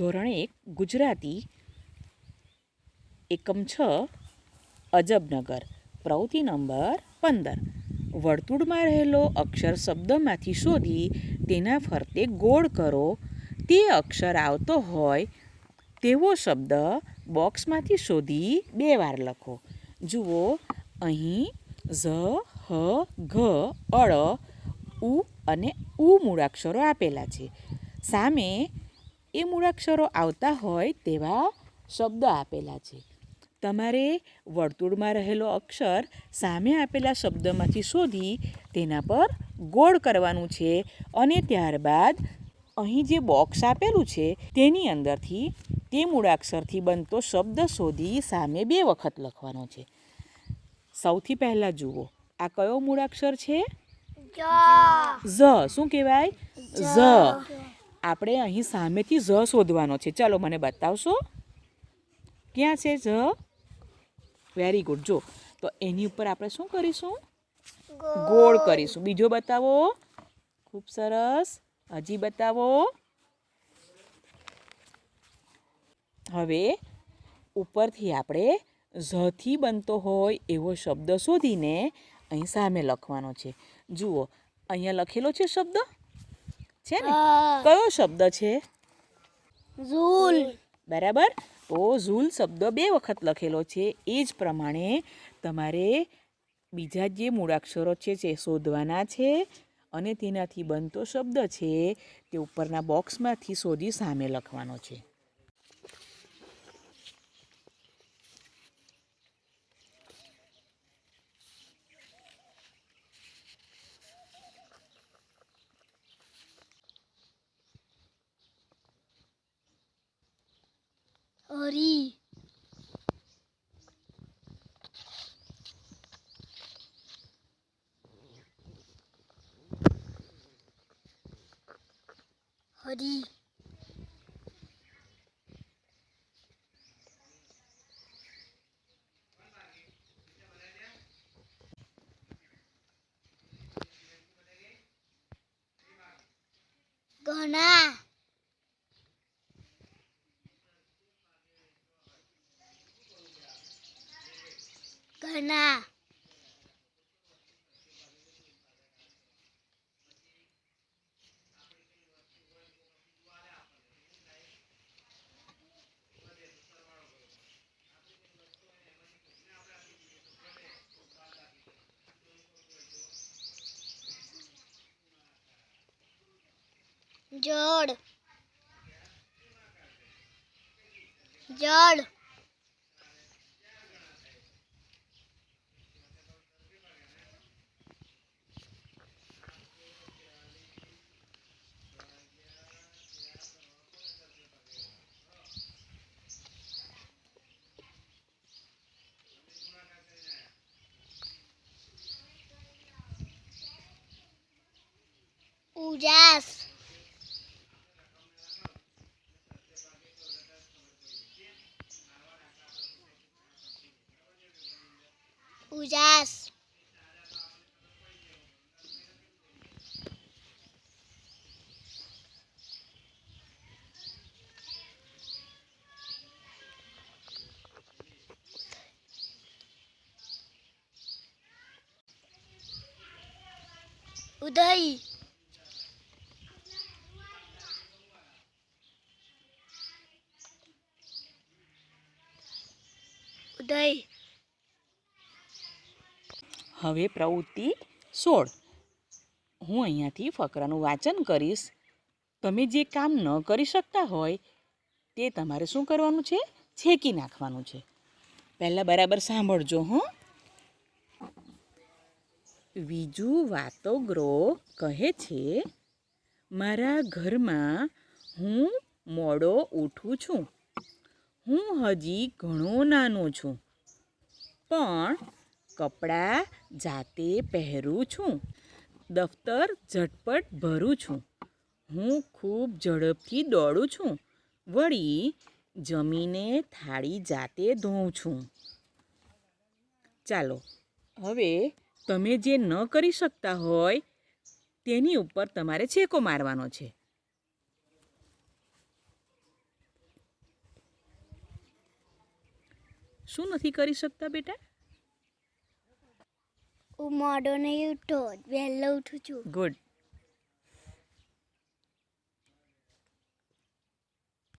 ધોરણ એક, ગુજરાતી, એકમ છ, અજબનગર. પ્રવૃત્તિ નંબર પંદર. વર્તુળમાં રહેલો અક્ષર શબ્દમાંથી શોધી તેના ફરતે ગોળ કરો. તે અક્ષર આવતો હોય તેવો શબ્દ બોક્સમાંથી શોધી બે વાર લખો. જુઓ, અહીં ઝ હ, ઘ, અળ, ઉ અને ઉ મૂળાક્ષરો આપેલા છે. સામે એ મૂળાક્ષરો આવતા હોય તેવા શબ્દ આપેલા છે. તમારે વર્તુળમાં રહેલો અક્ષર સામે આપેલા શબ્દમાંથી શોધી તેના પર ગોળ કરવાનું છે અને ત્યારબાદ અહીં જે બોક્સ આપેલું છે તેની અંદરથી તે મૂળાક્ષરથી બનતો શબ્દ શોધી સામે બે વખત લખવાનો છે. સૌથી પહેલાં જુઓ આ કયો મૂળાક્ષર છે? ઝ. શું કહેવાય? ઝ. આપણે અહીં સામેથી ઝ શોધવાનો છે. ચાલો મને બતાવશો. ક્યાં છે ઝ? વેરી ગુડ જો, તો એની ઉપર આપણે શું કરીશું? ગોળ કરીશું. બીજો બતાવો. ખૂબ સરસ. હજી બતાવો. હવે ઉપરથી આપણે ઝથી બનતો હોય એવો શબ્દ શોધીને અહીં સામે લખવાનો છે. જુઓ, અહીંયા લખેલો છે શબ્દ? છે ને? કયો શબ્દ છે? ઝૂલ. બરાબર? તો ઝૂલ શબ્દ બે વખત લખેલો છે. એ જ પ્રમાણે તમારે બીજા જે મૂળાક્ષરો છે જે શોધવાના છે અને તેનાથી બનતો શબ્દ છે તે ઉપરના બોક્સમાંથી શોધી સામે લખવાનો છે. vào đi vào đi Gonna. ઘણા. જળ જળ jazz. Ujas. Udaí. ઉદય હવે પ્રવૃત્તિ સોળ. હું અહીંયાથી ફકરાનું વાંચન કરીશ. તમે જે કામ ન કરી શકતા હોય, તે તમારે શું કરવાનું છે? છેકી નાખવાનું છે. પહેલાં બરાબર સાંભળજો, હં. બીજું વાતોગ્રો કહે છે, મારા ઘરમાં હું મોડો ઉઠું છું. હું હજી ઘણો નાનો છું, પણ કપડાં જાતે પહેરું છું. દફતર ઝટપટ ભરું છું. હું ખૂબ ઝડપથી દોડું છું. વળી જમીને થાળી જાતે ધોઉં છું. ચાલો, હવે તમે જે ન કરી શકતા હોય તેની ઉપર તમારે છેકો મારવાનો છે. શું નથી કરી શકતા બેટા? હું મોડો નહીં ઉઠો વહેલો ઉઠું છું. ગુડ